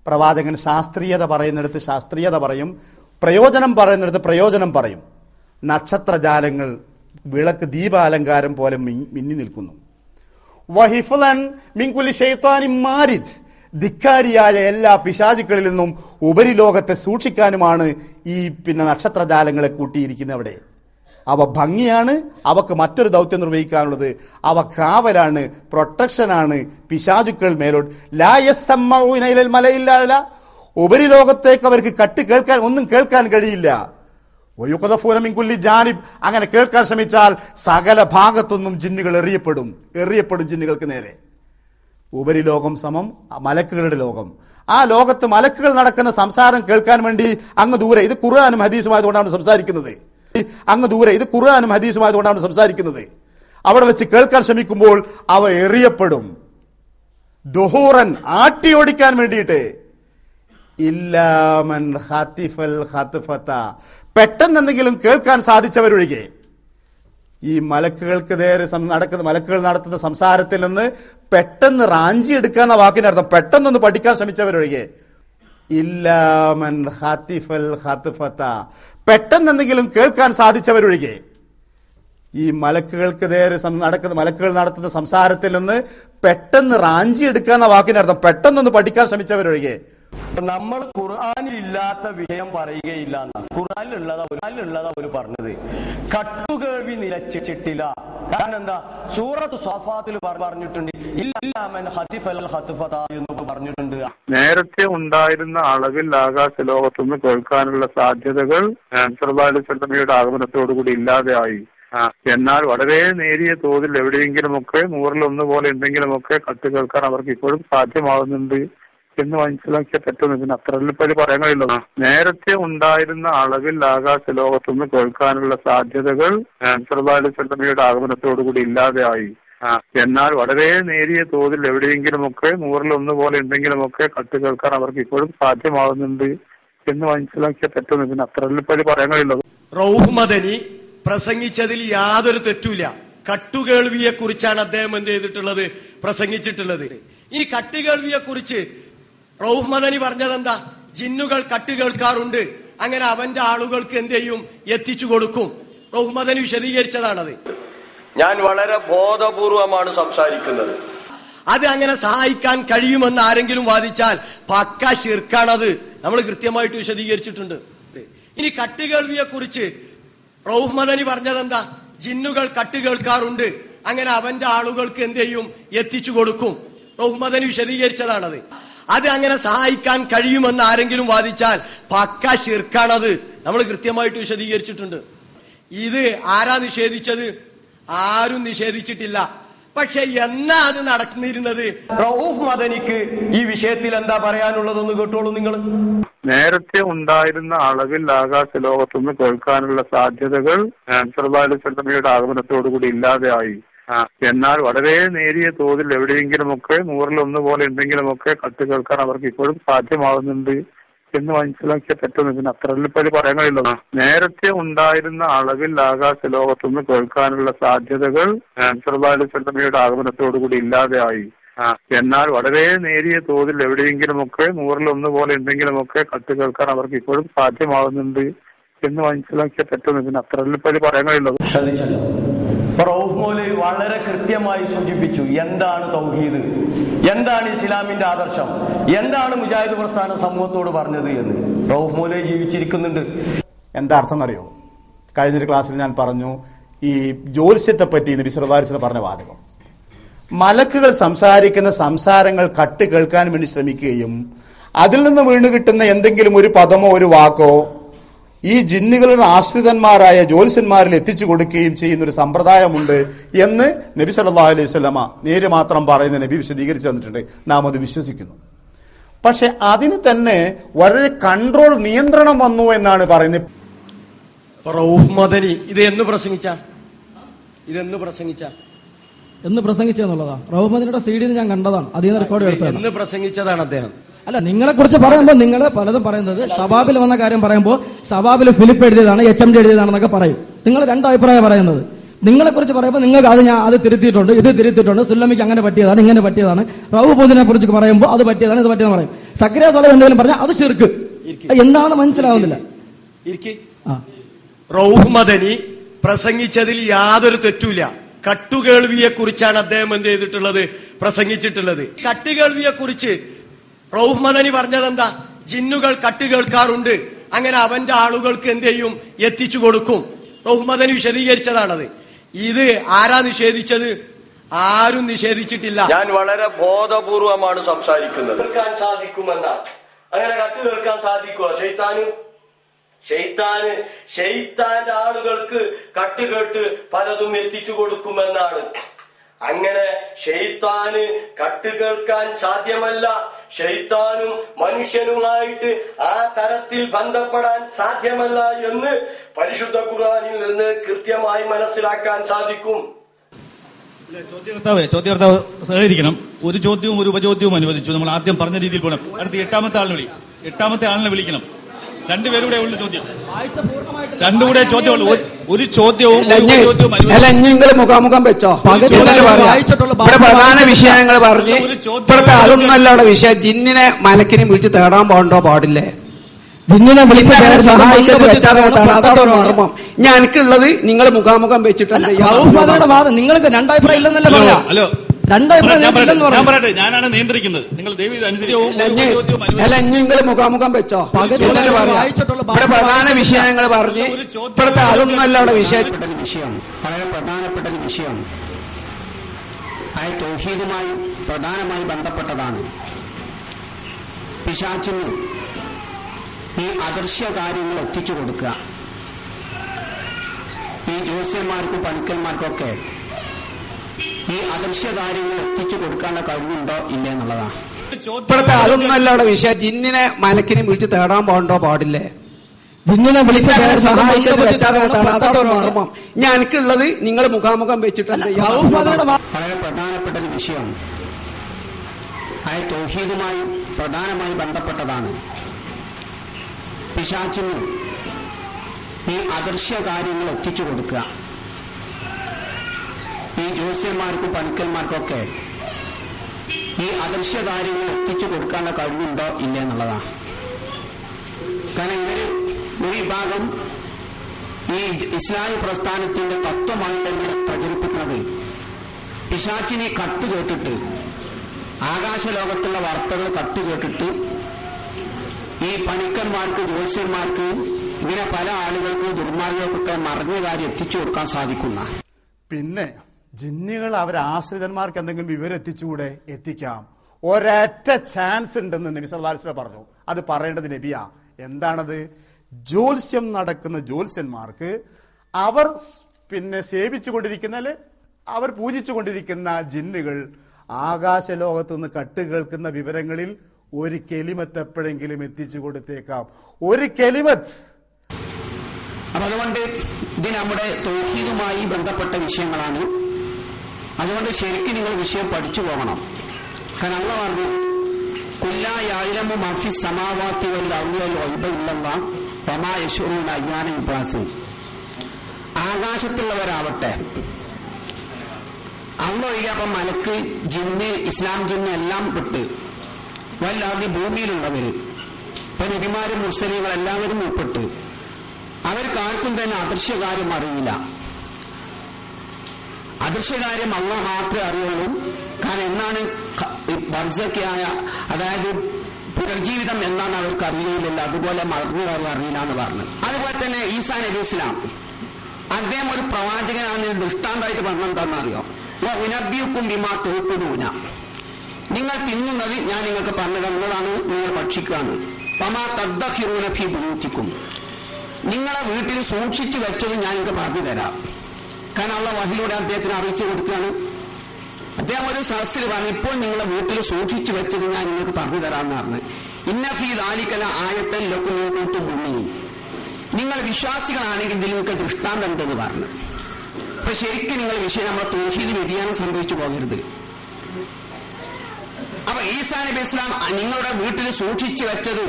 പ്രവാചകൻ ശാസ്ത്രീയത പറയുന്നിടത്ത് ശാസ്ത്രീയത പറയും. പ്രയോജനം പറയുന്നിടത്ത് പ്രയോജനം പറയും. നക്ഷത്രജാലങ്ങൾ വിളക്ക് ദീപാലങ്കാരം പോലെ മിന്നി നിൽക്കുന്നു. വഹിഫുലൻ മിൻകുലി ഷെയ്ത്താനി മാരിദ്. ധിക്കാരിയായ എല്ലാ പിശാചുക്കളിൽ നിന്നും ഉപരിലോകത്തെ സൂക്ഷിക്കാനുമാണ് ഈ പിന്നെ നക്ഷത്രജാലങ്ങളെ കൂട്ടിയിരിക്കുന്നത് അവിടെ. അവ ഭംഗിയാണ് അവക്ക് മറ്റൊരു ദൗത്യം നിർവഹിക്കാനുള്ളത്. അവ കാവലാണ് പ്രൊട്ടക്ഷനാണ് പിശാചുക്കൾ മേലോട്ട്. ലായസമ്മയിലൽ മലയില്ല ഉപരിലോകത്തേക്ക് അവർക്ക് കട്ട് കേൾക്കാൻ ഒന്നും കേൾക്കാൻ കഴിയില്ല. വയുക്കതഫൂന മിൻകുല്ലി ജാനിബ്. അങ്ങനെ കേൾക്കാൻ ശ്രമിച്ചാൽ സകല ഭാഗത്തൊന്നും ജിന്നുകൾ എറിയപ്പെടും. എറിയപ്പെടും ജിന്നുകൾക്ക് നേരെ. ഉപരിലോകം സമം മലക്കുകളുടെ ലോകം. ആ ലോകത്ത് മലക്കുകൾ നടക്കുന്ന സംസാരം കേൾക്കാൻ വേണ്ടി അങ്ങ് ദൂരെ ഇത് ഖുർആാനും ഹദീസുമായതുകൊണ്ടാണ് സംസാരിക്കുന്നത്. അങ്ങ് ദൂരെ ഇത് ഖുർആാനും ഹദീസുമായതുകൊണ്ടാണ് സംസാരിക്കുന്നത്. അവിടെ വെച്ച് കേൾക്കാൻ ശ്രമിക്കുമ്പോൾ അവ എറിയപ്പെടും. ദുഹൂറൻ ആട്ടി ഓടിക്കാൻ വേണ്ടിയിട്ട്. ഇല്ലാമൻ പെട്ടെന്നെന്തെങ്കിലും കേൾക്കാൻ സാധിച്ചവരൊഴികെ. ഈ മലക്കുകൾക്ക് നേരെ നടക്കുന്ന മലക്കുകൾ നടത്തുന്ന സംസാരത്തിൽ നിന്ന് പെട്ടെന്ന് റാഞ്ചി എടുക്കാന്ന വാക്കിനർത്ഥം പെട്ടെന്നൊന്ന് പഠിക്കാൻ ശ്രമിച്ചവരൊഴികെ. ഇല്ലാമൻ പെട്ടെന്ന് എന്തെങ്കിലും കേൾക്കാൻ സാധിച്ചവരൊഴികെ. ഈ മലക്കുകൾക്ക് നേരെ നടക്കുന്ന മലക്കുകൾ നടത്തുന്ന സംസാരത്തിൽ നിന്ന് പെട്ടെന്ന് റാഞ്ചി എടുക്കാന്ന വാക്കിനർത്ഥം പെട്ടെന്നൊന്ന് പഠിക്കാൻ ശ്രമിച്ചവരൊഴികെ. നമ്മൾ ഖുർആാനിൽ ഇല്ലാത്ത വിഷയം പറയുകയില്ല എന്നാണ് ഖുർആാനിലുള്ളതാ ഖുർആാനിലുള്ളതാ ഒരു പറഞ്ഞത്. കട്ടുകേൾവി നിലച്ചിട്ടില്ല. കാരണം എന്താ? സൂറത്ത് സോഫാത്തിൽ പറഞ്ഞിട്ടുണ്ട്. ഇല്ലാമൻ എന്ന് പറഞ്ഞിട്ടുണ്ട്. നേരത്തെ ഉണ്ടായിരുന്ന അളവിൽ ആകാശ ലോകത്തുനിന്ന് കേൾക്കാനുള്ള സാധ്യതകൾ സർവാലുസല്ലമയുടെ ആഗമനത്തോടുകൂടി ഇല്ലാതെയായി. എന്നാൽ വളരെ നേരിയ തോതിൽ എവിടെയെങ്കിലുമൊക്കെ നൂറിൽ ഒന്ന് പോലെ എന്തെങ്കിലുമൊക്കെ കട്ട് കേൾക്കാൻ അവർക്ക് ഇപ്പോഴും സാധ്യമാകുന്നുണ്ട് എന്ന് മനസ്സിലാക്കിയ പറ്റുന്നു ഇതിന് അത്ര എളുപ്പത്തിൽ പറയാൻ കഴിയില്ല നേരത്തെ ഉണ്ടായിരുന്ന അളവിൽ ആകാശ ലോകത്തുനിന്ന് കേൾക്കാനുള്ള സാധ്യതകൾ സർവാലുസല്ലമയുടെ ആഗമനത്തോടുകൂടി ഇല്ലാതെയായി എന്നാൽ വളരെ നേരിയ തോതിൽ എവിടെയെങ്കിലുമൊക്കെ നൂറിൽ ഒന്ന് പോലെ എന്തെങ്കിലുമൊക്കെ കട്ട് കേൾക്കാൻ അവർക്ക് ഇപ്പോഴും സാധ്യമാകുന്നുണ്ട് എന്ന് മനസ്സിലാക്കിയ പറ്റുന്നു ഇതിന് അത്ര എളുപ്പത്തിൽ പറയാൻ കഴിയില്ല റൌഫ് മദനി പ്രസംഗിച്ചതിൽ യാതൊരു തെറ്റുമില്ല. കട്ടുകേൾവിയെ കുറിച്ചാണ് അദ്ദേഹം എന്ത് ചെയ്തിട്ടുള്ളത്? പ്രസംഗിച്ചിട്ടുള്ളത്. ഇനി കട്ടുകേൾവിയെ കുറിച്ച് റൌഫ് മദനി പറഞ്ഞതെന്താ? ജിന്നുകൾ കട്ട് കേൾക്കാറുണ്ട്. അങ്ങനെ അവന്റെ ആളുകൾക്ക് എന്ത് ചെയ്യും? എത്തിച്ചു കൊടുക്കും. റൌഫ് മദനി വിശദീകരിച്ചതാണത്. ഞാൻ വളരെ ബോധപൂർവമാണ് സംസാരിക്കുന്നത്. അത് അങ്ങനെ സഹായിക്കാൻ കഴിയുമെന്ന് ആരെങ്കിലും വാദിച്ചാൽ പക്ക ശിർക്കാണത്. നമ്മൾ കൃത്യമായിട്ട് വിശദീകരിച്ചിട്ടുണ്ട്. ഇനി കട്ടുകേൾവിയെ കുറിച്ച് റൌഫ് മദനി പറഞ്ഞതെന്താ? ജിന്നുകൾ കട്ട് കേൾക്കാറുണ്ട്. അങ്ങനെ അവന്റെ ആളുകൾക്ക് എന്ത് ചെയ്യും? എത്തിച്ചു കൊടുക്കും. റൌഫ് മദനി വിശദീകരിച്ചതാണത്. അത് അങ്ങനെ സഹായിക്കാൻ കഴിയുമെന്ന് ആരെങ്കിലും വാദിച്ചാൽ പക്ക ശിർക്കാണത്. നമ്മൾ കൃത്യമായിട്ട് വിശദീകരിച്ചിട്ടുണ്ട്. ഇത് ആരാ നിഷേധിച്ചത്? ആരും നിഷേധിച്ചിട്ടില്ല. പക്ഷെ എന്നാ അത് നടന്നിരുന്നത്? റൌഫ് മദനിക്ക് ഈ വിഷയത്തിൽ എന്താ പറയാനുള്ളതെന്ന് കേട്ടോളൂ നിങ്ങൾ. നേരത്തെ ഉണ്ടായിരുന്ന അളവിൽ ആകാശ ലോകത്തുനിന്ന് കേൾക്കാനുള്ള സാധ്യതകൾ സർവാലുസല്ലമയുടെ ആഗമനത്തോടുകൂടി ഇല്ലാതെയായി. എന്നാൽ വളരെ നേരിയ തോതിൽ എവിടെയെങ്കിലുമൊക്കെ നൂറിലൊന്ന് പോലെ എന്തെങ്കിലുമൊക്കെ കത്ത് കേൾക്കാൻ അവർക്ക് ഇപ്പോഴും സാധ്യമാവുന്നുണ്ട് എന്ന് മനസ്സിലാക്കിയ തെറ്റൊന്നും ഇതിന് അത്ര എളുപ്പത്തിൽ പറയാൻ കഴിയില്ല നേരത്തെ ഉണ്ടായിരുന്ന അളവിൽ ആകാശ ലോകത്തുനിന്ന് കേൾക്കാനുള്ള സാധ്യതകൾ സർവാലുസല്ലമയുടെ ആഗമനത്തോടുകൂടി ഇല്ലാതെയായി എന്നാൽ വളരെ നേരിയ തോതിൽ എവിടെയെങ്കിലുമൊക്കെ നൂറിലൊന്ന് പോലെ എന്തെങ്കിലുമൊക്കെ കത്ത് കേൾക്കാൻ അവർക്ക് ഇപ്പോഴും സാധ്യമാവുന്നുണ്ട് എന്ന് മനസ്സിലാക്കിയ തെറ്റൊന്നും ഇതിന് അത്ര എളുപ്പത്തിൽ പറയാൻ കഴിയില്ല ഇപ്പൊ റൌഫ് വളരെ കൃത്യമായി സൂചിപ്പിച്ചു. എന്താണ് തൗഹീദ്? എന്താണ് ഇസ്ലാമിന്റെ ആദർശം? എന്താണ് മുജാഹിദ് പ്രസ്ഥാന സമൂഹത്തോട് പറഞ്ഞത് എന്ന്. റൌഫ് ജീവിച്ചിരിക്കുന്നുണ്ട്. എന്താ അർത്ഥം എന്നറിയോ? കഴിഞ്ഞൊരു ക്ലാസ്സിൽ ഞാൻ പറഞ്ഞു ഈ ജ്യോത്സ്യത്തെ പറ്റി നബി പറഞ്ഞ വാചകം. മലക്കുകൾ സംസാരിക്കുന്ന സംസാരങ്ങൾ കട്ട് കേൾക്കാൻ വേണ്ടി ശ്രമിക്കുകയും അതിൽ നിന്ന് വീണ് കിട്ടുന്ന എന്തെങ്കിലും ഒരു പദമോ ഒരു വാക്കോ ഈ ജിന്നുകളുടെ ആശ്രിതന്മാരായ ജ്യോത്സ്യന്മാരിൽ എത്തിച്ചു കൊടുക്കുകയും ചെയ്യുന്ന ഒരു സമ്പ്രദായമുണ്ട് എന്ന് നബി സല്ലാ അലൈഹി സ്വലമ നേര് മാത്രം പറയുന്ന നബി വിശദീകരിച്ചു തന്നിട്ടുണ്ട്. നാം അത് വിശ്വസിക്കുന്നു. പക്ഷെ അതിന് തന്നെ വളരെ കൺട്രോൾ നിയന്ത്രണം വന്നു എന്നാണ് പറയുന്നത്. റൌഫ് മദനി ഇത് എന്ന് പ്രസംഗിച്ച? ഇതെന്ന് പ്രസംഗിച്ച? എന്ന് പ്രസംഗിച്ചെന്നുള്ളതാ റഹ്മദിന്റെ സി ഡി ഞാൻ കണ്ടതാണ്. അതിൽ നിന്ന് റെക്കോർഡ് എടുത്തതാണ്. എന്ന് പ്രസംഗിച്ചതാണ് അദ്ദേഹം. അല്ല നിങ്ങളെ കുറിച്ച് പറയുമ്പോൾ നിങ്ങൾ പലതും പറയുന്നത് ഷബാബിൽ വന്ന കാര്യം പറയുമ്പോൾ ഷബാബിൽ ഫിലിപ്പ് എഴുതിയതാണ് എച്ച് എം ഡി എഴുതിയതാണെന്നൊക്കെ പറയും. നിങ്ങൾ രണ്ട് അഭിപ്രായം പറയുന്നത്. നിങ്ങളെ കുറിച്ച് പറയുമ്പോൾ നിങ്ങൾക്ക് അത് ഞാൻ അത് തിരുത്തിയിട്ടുണ്ട് ഇത് തിരുത്തിയിട്ടുണ്ട് സുല്ലമിക്ക് അങ്ങനെ പറ്റിയതാണ് ഇങ്ങനെ പറ്റിയതാണ്. റവു ബോധിനെ കുറിച്ച് പറയുമ്പോൾ അത് പറ്റിയതാണ് ഇത് പറ്റിയതെന്ന് പറയും. സക്രിയ തോല എന്തെങ്കിലും പറഞ്ഞാൽ അത് ചെറുക്ക് എന്താണെന്ന് മനസ്സിലാവുന്നില്ല. റൌഫ് മദനി പ്രസംഗിച്ചതിൽ യാതൊരു തെറ്റുമില്ല. കട്ടുകേൾവിയെ കുറിച്ചാണ് അദ്ദേഹം എന്ത് ചെയ്തിട്ടുള്ളത്? പ്രസംഗിച്ചിട്ടുള്ളത്. കട്ടുകേൾവിയെ കുറിച്ച് റൌഫ് മദനി പറഞ്ഞതെന്താ? ജിന്നുകൾ കട്ട് കേൾക്കാറുണ്ട്. അങ്ങനെ അവന്റെ ആളുകൾക്ക് എന്ത് ചെയ്യും? എത്തിച്ചു കൊടുക്കും. റൌഫ് മദനി വിശദീകരിച്ചതാണത്. ഇത് ആരാ നിഷേധിച്ചത്? ആരും നിഷേധിച്ചിട്ടില്ല. ഞാൻ വളരെ ബോധപൂർവമാണ് സംസാരിക്കുന്നത്. കേൾക്കാൻ സാധിക്കുമെന്ന. അങ്ങനെ കട്ട് കേൾക്കാൻ സാധിക്കുമോ ശൈത്താന്? ഷെയ്ത്താന് ഷെയ്ത്താന്റെ ആളുകൾക്ക് കട്ട് കേട്ട് പലതും എത്തിച്ചു കൊടുക്കുമെന്നാണ്. അങ്ങനെ ഷെയ്ത്താന് കട്ട് കേൾക്കാൻ സാധ്യമല്ല. ഷെയ്ത്താനും മനുഷ്യനുമായിട്ട് ആ തരത്തിൽ ബന്ധപ്പെടാൻ സാധ്യമല്ല എന്ന് പരിശുദ്ധ ഖുർആാനിൽ നിന്ന് കൃത്യമായി മനസ്സിലാക്കാൻ സാധിക്കും. ചോദ്യകർത്താവ് ചോദ്യകർത്താവ് സഹകരിക്കണം. ഒരു ചോദ്യവും ഒരു ഉപചോദ്യവും അനുവദിച്ചു. നമ്മൾ ആദ്യം പറഞ്ഞ രീതിയിൽ പോകണം അടുത്ത എട്ടാമത്തെ ആളിനെ വിളി. എട്ടാമത്തെ ആളിനെ വിളിക്കണം. രണ്ടുപേരുടെ ഉള്ള ചോദ്യം. രണ്ടുകൂടെ ചോദ്യമുള്ളൂ. ഒരു- ചോദ്യവും അല്ല നിങ്ങൾ മുഖാമുഖം വെച്ചോ. ഇവിടെ പ്രധാന വിഷയങ്ങൾ പറഞ്ഞ് ഒരു ചോദ്യം- ഇപ്പോഴത്തെ അതൊന്നല്ല അവിടെ വിഷയം. ജിന്നിനെ മലക്കിനെ വിളിച്ച് തേടാൻ പോകണ്ടോ? പാടില്ലേ? ജിന്നിനെ വിളിച്ച് അതാണ് ഞാൻ എനിക്കുള്ളത് നിങ്ങൾ മുഖാമുഖം വെച്ചിട്ടല്ല. നിങ്ങൾക്ക് രണ്ടഭിപ്രായം ഇല്ലെന്നല്ലേ ഹലോ പറയാ ഞാനാണ് നിയന്ത്രിക്കുന്നത്. നിങ്ങൾ അല്ല നിങ്ങൾ മുഖാമുഖം വെച്ചോ? ഇവിടെ പ്രധാന വിഷയങ്ങൾ പറഞ്ഞ് ഇപ്പോഴത്തെ അതൊന്നല്ല അവിടെ വിഷയം. വിഷയമാണ് വളരെ പ്രധാനപ്പെട്ട ഒരു വിഷയമാണ് അത് തൗഹീദുമായി പ്രധാനമായി ബന്ധപ്പെട്ടതാണ്. പിശാച്ചിന് ഈ അദൃശ്യ കാര്യങ്ങൾ എത്തിച്ചു കൊടുക്കുക. ഈ ജ്യോത്സ്യന്മാർക്കും പണിക്കന്മാർക്കൊക്കെ ഈ അദൃശ്യ കാര്യങ്ങൾ എത്തിച്ചു കൊടുക്കാനുള്ള കഴിവുണ്ടോ ഇല്ല എന്നുള്ളതാണ് ഒരു ചോദ്യം- ഇപ്പോഴത്തെ അതൊന്നല്ല അവിടെ വിഷയം. ജിന്നിനെ മലക്കിനെ വിളിച്ച് തേടാൻ പോകണ്ടോ പാടില്ലേ? ജിന്നിനെ വിളിച്ച് മർമ്മം ഞാൻ എനിക്കുള്ളത് നിങ്ങൾ മുഖാമുഖം വെച്ചിട്ടല്ല വളരെ പ്രധാനപ്പെട്ട ഒരു വിഷയം അത് തൗഹീദുമായി പ്രധാനമായി ബന്ധപ്പെട്ടതാണ്. പിശാച്ചിന് ഈ അദൃശ്യ കാര്യങ്ങൾ എത്തിച്ചു കൊടുക്കുക. ഈ ജ്യോത്സ്യന്മാർക്കും പണിക്കന്മാർക്കൊക്കെ ഈ അദൃശ്യ കാര്യങ്ങൾ എത്തിച്ചു കൊടുക്കാനുള്ള കഴിവുണ്ടോ ഇല്ല എന്നുള്ളതാണ്. കാരണം ഇവർ ഒരു വിഭാഗം ഈ ഇസ്ലാമിക പ്രസ്ഥാനത്തിന്റെ തത്വമാണ് പ്രചരിപ്പിക്കുന്നത്. പിശാച്ചിനെ കട്ട് കേട്ടിട്ട് ആകാശലോകത്തുള്ള വാർത്തകൾ കട്ട് കേട്ടിട്ട് ഈ പണിക്കന്മാർക്ക് ജ്യോത്സ്യന്മാർക്ക് ഇങ്ങനെ പല ആളുകൾക്കും ദുർമാർഗങ്ങൾക്കൊക്കെ മറിഞ്ഞ കാര്യം എത്തിച്ചു കൊടുക്കാൻ സാധിക്കുന്ന. പിന്നെ ജിന്നുകൾ അവരെ ആശ്രിതന്മാർക്ക് എന്തെങ്കിലും വിവരം എത്തിച്ചുകൂടെ? എത്തിക്കാം. ഒരറ്റ ചാൻസ് ഉണ്ടെന്ന് നബി സല്ലാസ്ല പറഞ്ഞു. അത് പറയേണ്ടത് നബിയാ. എന്താണത്? ജ്യോത്സ്യം നടക്കുന്ന ജ്യോത്സ്യന്മാർക്ക് അവർ പിന്നെ സേവിച്ചു കൊണ്ടിരിക്കുന്ന അവർ പൂജിച്ചു കൊണ്ടിരിക്കുന്ന ജിന്നുകൾ ആകാശലോകത്ത് നിന്ന് കട്ട് കേൾക്കുന്ന വിവരങ്ങളിൽ ഒരു കെലിമത്ത് എപ്പോഴെങ്കിലും എത്തിച്ചു കൊടുത്തേക്കാം. ഒരു കെലിമത്ത്. അപ്പൊ അതുകൊണ്ട് ഇത് നമ്മുടെ തോഹീദുമായി ബന്ധപ്പെട്ട വിഷയങ്ങളാണ്. അതുകൊണ്ട് ശരിക്കും നിങ്ങൾ വിഷയം പഠിച്ചു പോകണം. കാരണം അള്ള പറഞ്ഞു കൊല്ലായിരമും മഫി സമാവാത്തി വല്ല അവ്യൽ ഒയ്ബയില്ലല്ല പമാ യശൂറിന് അയ്യാന വിഭാസു ആകാശത്തുള്ളവരാവട്ടെ അള്ള ഒഴികപ്പം മലക്ക് ജിന്ന് ഇസ്ലാം ജിന്ന് എല്ലാം വിട്ട് വല്ലാതെ ഭൂമിയിലുള്ളവര് ഇപ്പൊ നബിമാരും മുസ്ലിങ്ങൾ എല്ലാവരും ഉൾപ്പെട്ട് അവർക്കാർക്കും തന്നെ അദൃശ്യകാര്യം അറിയില്ല. അദൃശ്യകാര്യം അള്ള മാത്രമേ അറിയുള്ളൂ. കാരണം എന്നാണ് വർജക്കായ അതായത് പുനർജീവിതം എന്നാണ് അവർക്ക് അറിയുകയില്ല അതുപോലെ മറന്നു അവർ അറിയില്ല എന്ന് പറഞ്ഞു. അതുപോലെ തന്നെ ഈസാ നബി ഇസ്ലാം. അദ്ദേഹം ഒരു പ്രവാചകനാണ് ദൃഷ്ടാന്തമായിട്ട് പറഞ്ഞെന്താണെന്ന് അറിയോ ഉനർബിയുക്കും ബിമാ തോക്കുടൂന നിങ്ങൾ തിന്നുന്നത് ഞാൻ നിങ്ങൾക്ക് പറഞ്ഞു തന്നതാണ് നിങ്ങൾ ഭക്ഷിക്കുകയാണ്. പമാ തദ്ദഹിറൂന ഭൂത്തിക്കും നിങ്ങളെ വീട്ടിൽ സൂക്ഷിച്ചു വെച്ചത് ഞാൻ നിങ്ങൾക്ക് പറഞ്ഞു തരാം. കാരണം ഉള്ള വഹിലൂടെ അദ്ദേഹത്തിന് അറിയിച്ചു കൊടുക്കുകയാണ്. അദ്ദേഹം ഒരു സദസ്സിൽ പറഞ്ഞു ഇപ്പോൾ നിങ്ങളെ വീട്ടിൽ സൂക്ഷിച്ചു വെച്ചത് ഞാൻ നിങ്ങൾക്ക് പറഞ്ഞു തരാമെന്ന് പറഞ്ഞു. ഇന്നഫീ ദാലിക്കല ആയത്തൻ ലൊക്കും മുന്നിൽ നിങ്ങൾ വിശ്വാസികളാണെങ്കിൽ ഇതിൽ നിങ്ങൾക്ക് ദൃഷ്ടാന്തം ഉണ്ടെന്ന് പറഞ്ഞു. അപ്പൊ ശരിക്കും നിങ്ങൾ വിഷയം നമ്മളെ തോഹീദ് വ്യതിയാനം സംഭവിച്ചു പോകരുത്. അപ്പൊ ഈസാ നബി ഇസ്ലാം നിങ്ങളുടെ വീട്ടിൽ സൂക്ഷിച്ചു വെച്ചത്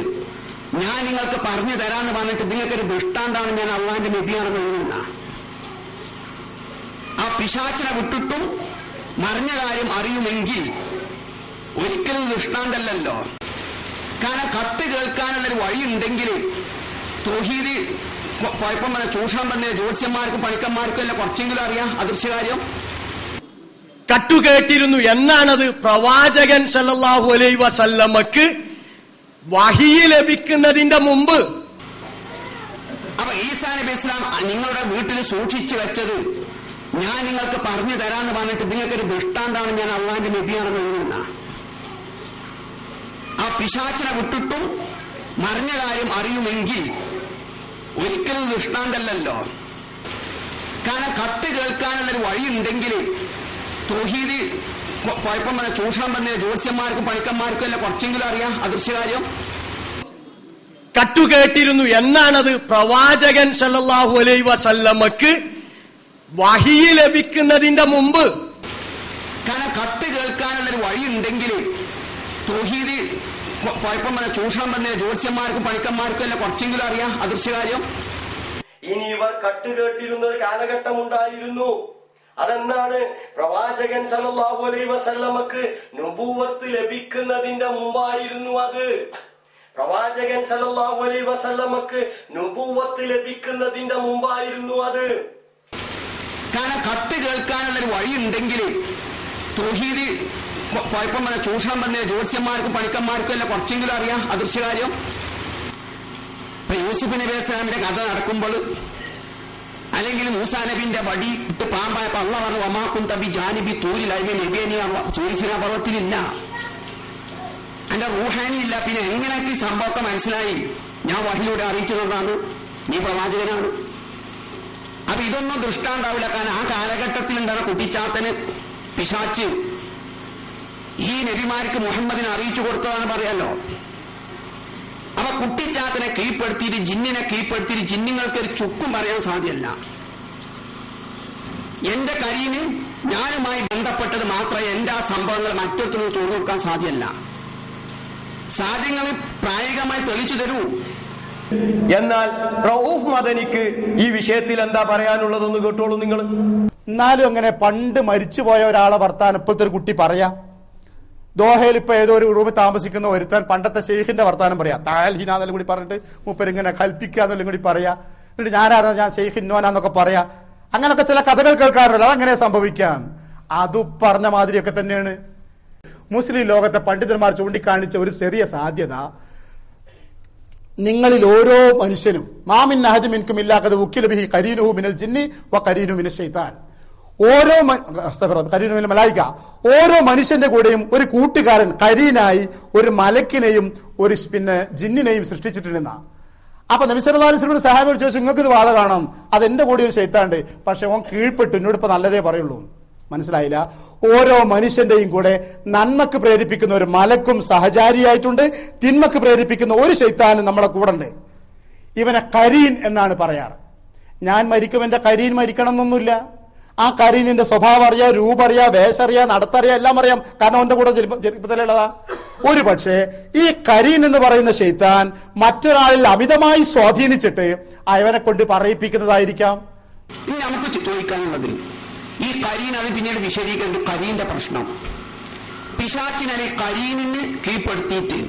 ഞാൻ നിങ്ങൾക്ക് പറഞ്ഞു തരാമെന്ന് പറഞ്ഞിട്ട് നിങ്ങൾക്കൊരു ദൃഷ്ടാന്താണ് ഞാൻ അള്ളാന്റെ നബിയാണെന്ന് എഴുതുന്ന ആ പിശാച്ചിനെ വിട്ടിട്ടും മറിഞ്ഞ കാര്യം അറിയുമെങ്കിൽ ഒരിക്കലും ദൃഷ്ടാന്തല്ലല്ലോ. കാരണം കത്ത് കേൾക്കാനുള്ളൊരു വഴി ഉണ്ടെങ്കിൽ തൊഹീദ് കുഴപ്പം പറഞ്ഞ ചൂഷണം തന്നെ ജ്യോത്സ്യന്മാർക്കും പണിക്കന്മാർക്കും അല്ല കുറച്ചെങ്കിലും അറിയാം അദൃശ്യകാര്യം കട്ടുകേട്ടിരുന്നു എന്നാണത് പ്രവാചകൻ സല്ലല്ലാഹു അലൈ വസല്ലമക്ക് വഹി ലഭിക്കുന്നതിന്റെ മുമ്പ്. അപ്പൊ ഈസാ നബി ഇസ്ലാം നിങ്ങളുടെ വീട്ടിൽ സൂക്ഷിച്ചു വെച്ചത് ഞാൻ നിങ്ങൾക്ക് പറഞ്ഞു തരാന്ന് പറഞ്ഞിട്ട് നിങ്ങൾക്കൊരു ദൃഷ്ടാന്താണ് ഞാൻ അള്ളാന്റെ നബിയാണെന്ന് എഴുതുന്ന ആ പിശാച്ചിനെ വിട്ടിട്ടും മറിഞ്ഞ കാര്യം അറിയുമെങ്കിൽ ഒരിക്കലും ദൃഷ്ടാന്തല്ലല്ലോ. കാരണം കത്ത് കേൾക്കാനുള്ളൊരു വഴിയുണ്ടെങ്കിൽ തൊഹീദ് കുഴപ്പം വന്ന ചൂഷണം വന്ന ജ്യോത്സ്യന്മാർക്കും പണിക്കന്മാർക്കും അല്ല കുറച്ചെങ്കിലും അറിയാം. അദൃശ്യകാര്യം കട്ടുകേട്ടിരുന്നു. എന്നാണത് പ്രവാചകൻ സല്ലാഹു അലൈഹി വസല്ലമക്ക് വഹി ലഭിക്കുന്നതിന്റെ മുമ്പ്. കാരണം കത്ത് കേൾക്കാനുള്ളൊരു വഴി ഉണ്ടെങ്കിൽ തൊഹീദ് കുഴപ്പം പറഞ്ഞ ചൂഷണം തന്നെ ജ്യോത്സ്യന്മാർക്കും പണിക്കന്മാർക്കും എല്ലാം കുറച്ചെങ്കിലും അറിയാം. അദൃശ്യകാര്യം ഇനി ഇവർ കട്ടുകേട്ടിരുന്ന ഒരു കാലഘട്ടം ഉണ്ടായിരുന്നു. അതെന്നാണ് പ്രവാചകൻ സല്ലല്ലാഹു അലൈഹി വസല്ലമക്ക് നുബൂവത്ത് ലഭിക്കുന്നതിന്റെ മുമ്പായിരുന്നു അത്. പ്രവാചകൻ സല്ലല്ലാഹു അലൈഹി വസല്ലമക്ക് നുബൂവത്ത് ലഭിക്കുന്നതിന്റെ മുമ്പായിരുന്നു അത്. കാരണം കത്ത് കേൾക്കാനുള്ളൊരു വഴി ഉണ്ടെങ്കിൽ തൊഹീദ് കുഴപ്പം വന്ന ചൂഷണം വന്ന ജ്യോത്സ്യന്മാർക്കും പണിക്കന്മാർക്കും എല്ലാം കുറച്ചെങ്കിലും അറിയാം അദൃശ്യകാര്യം. ഇപ്പൊ യൂസുഫ് നബി അസ്ലാമിന്റെ കഥ നടക്കുമ്പോൾ അല്ലെങ്കിൽ മൂസാ നബിന്റെ വടി ഇട്ട് പാമ്പായപ്പോ അള്ള പറഞ്ഞു വമാക്കും തബി ജാനിബി തൂരിൽ അതിന് നബിയനി സൂര്യസിന പർവത്തിലില്ല എന്റെ റൂഹാനി ഇല്ല. പിന്നെ എങ്ങനെയൊക്കെ സംഭവത്തെ മനസ്സിലായി? ഞാൻ വഹിലൂടെ അറിയിച്ചു തന്നാണ് നീ പ്രവാചകനാണ്. അപ്പൊ ഇതൊന്നും ദൃഷ്ടാണ്ടാവില്ല കാരണം ആ കാലഘട്ടത്തിൽ എന്താണ് കുട്ടിച്ചാത്തന് പിശാച്ച് ഈ നബിമാർക്ക് മുഹമ്മദിനെ അറിയിച്ചു കൊടുത്തതാണ് പറയാലോ. അപ്പൊ കുട്ടിച്ചാത്തനെ കീഴ്പ്പെടുത്തിയിട്ട് ജിന്നിനെ കീഴ്പ്പെടുത്തിയിട്ട് ജിന്നുങ്ങൾക്ക് ഒരു ചുക്കും പറയാൻ സാധ്യല്ല എന്റെ കരീന് ഞാനുമായി ബന്ധപ്പെട്ടത് മാത്രമേ എന്റെ ആ സംഭവങ്ങൾ മറ്റൊരുത്തിനും ചോർന്നു സാധ്യമല്ല. സാധ്യങ്ങൾ പ്രായോഗികമായി തെളിച്ചു തരൂ. എന്നാൽ റൌഫ് മദനിക്ക് ഈ വിഷയത്തിൽ എന്താ പറയാനുള്ളതെന്ന് കേട്ടോളൂ നിങ്ങൾ. എന്നാലും അങ്ങനെ പണ്ട് മരിച്ചുപോയ ഒരാളെ വർത്താനം ഇപ്പോഴത്തെ ഒരു കുട്ടി പറയാം. ദോഹയിൽ ഇപ്പൊ ഏതോ ഒരു റൂമിൽ താമസിക്കുന്ന ഒരുത്താൻ പണ്ടത്തെ ഷെയ്ഖിന്റെ വർത്താനം പറയാം. താൽഹിനാന്നെല്ലാം കൂടി പറഞ്ഞിട്ട് മൂപ്പരിങ്ങനെ കൽപ്പിക്കുക എന്നെല്ലാം കൂടി പറയാ. എന്നിട്ട് ഞാനാരാ? ഞാൻ ഷെയ്ഖ് ഇന്നോനാന്നൊക്കെ പറയാ. അങ്ങനൊക്കെ ചില കഥകൾ കേൾക്കാറുണ്ടല്ലോ. അതങ്ങനെ സംഭവിക്കാൻ. അത് പറഞ്ഞ മാതിരിയൊക്കെ തന്നെയാണ്. മുസ്ലിം ലോകത്തെ പണ്ഡിതന്മാർ ചൂണ്ടിക്കാണിച്ച ഒരു ചെറിയ സാധ്യത. നിങ്ങളിൽ ഓരോ മനുഷ്യനും മാമിൻ നഹജ് മിൻകും ബിഹി കരീനുഹു മിനൽ ജിന്നി വ കരീനു മിനൽ ഷെയ്ത്താൻ ഓരോ കരീനു മിനൽ മലായിക്ക ഓരോ മനുഷ്യന്റെ കൂടെയും ഒരു കൂട്ടുകാരൻ കരീനായി ഒരു മലക്കിനെയും ഒരു പിന്നെ ജിന്നിനെയും സൃഷ്ടിച്ചിട്ടുണ്ടെന്ന. അപ്പൊ നബിസല്ലാസ്ലിമിന് സഹാബിയോട് ചോദിച്ചു നിങ്ങൾക്ക് ഇത് വാദ കാണാം? അത് എന്റെ കൂടെ ഒരു ശൈത്താണ്ട് പക്ഷെ ഓൻ കീഴ്പ്പെട്ടു. എന്നോട് ഇപ്പൊ നല്ലതേ പറയുള്ളൂ. മനസ്സിലായില്ല? ഓരോ മനുഷ്യന്റെയും കൂടെ നന്മക്ക് പ്രേരിപ്പിക്കുന്ന ഒരു മലക്കും സഹചാരിയായിട്ടുണ്ട്. തിന്മക്ക് പ്രേരിപ്പിക്കുന്ന ഒരു ശൈത്താനും നമ്മുടെ കൂടെ ഉണ്ട് ഇവനെ കരീൻ എന്നാണ് പറയാറ്. ഞാൻ മരിക്കും എന്റെ കരീൻ മരിക്കണം എന്നൊന്നുമില്ല ആ കരീനിന്റെ സ്വഭാവം അറിയാം രൂപം അറിയാം വേഷം അറിയാം നടത്തറിയാം എല്ലാം അറിയാം. കാരണം അവന്റെ കൂടെ ജനിപ്പത്തിലുള്ളതാ. ഒരു പക്ഷേ ഈ കരീൻ എന്ന് പറയുന്ന ശൈത്താൻ മറ്റൊരാളിൽ അമിതമായി സ്വാധീനിച്ചിട്ട് അവനെ കൊണ്ട് പറയിപ്പിക്കുന്നതായിരിക്കാം. ഇനി നമുക്ക് ചോദിക്കാനുള്ളത് ഈ കരീൻ അത് പിന്നീട് വിശദീകരിച്ചു കരീന്റെ പ്രശ്നം. പിശാച്ചിനെ കരീനിന് കീഴ്പ്പെടുത്തിയിട്ട്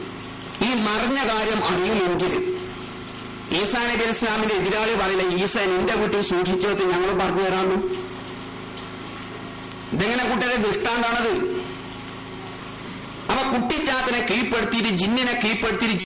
ഈ മറിഞ്ഞ കാര്യം അറിയില്ലെങ്കിൽ ഈസാ നബി ഇസ്ലാമിന്റെ എതിരാളി പറയില്ല ഈസ നിന്റെ വീട്ടിൽ സൂക്ഷിച്ചു വെച്ച് ഞങ്ങൾ പറഞ്ഞു തരാമെന്ന് ഇതെങ്ങനെ കുട്ടിയുടെ ദൃഷ്ടാന്താണത്? അപ്പൊ കുട്ടിച്ചാത്തിനെ കീഴ്പ്പെടുത്തിയിട്ട് ജിന്നിനെ കീഴ്പ്പെടുത്തിയിട്ട്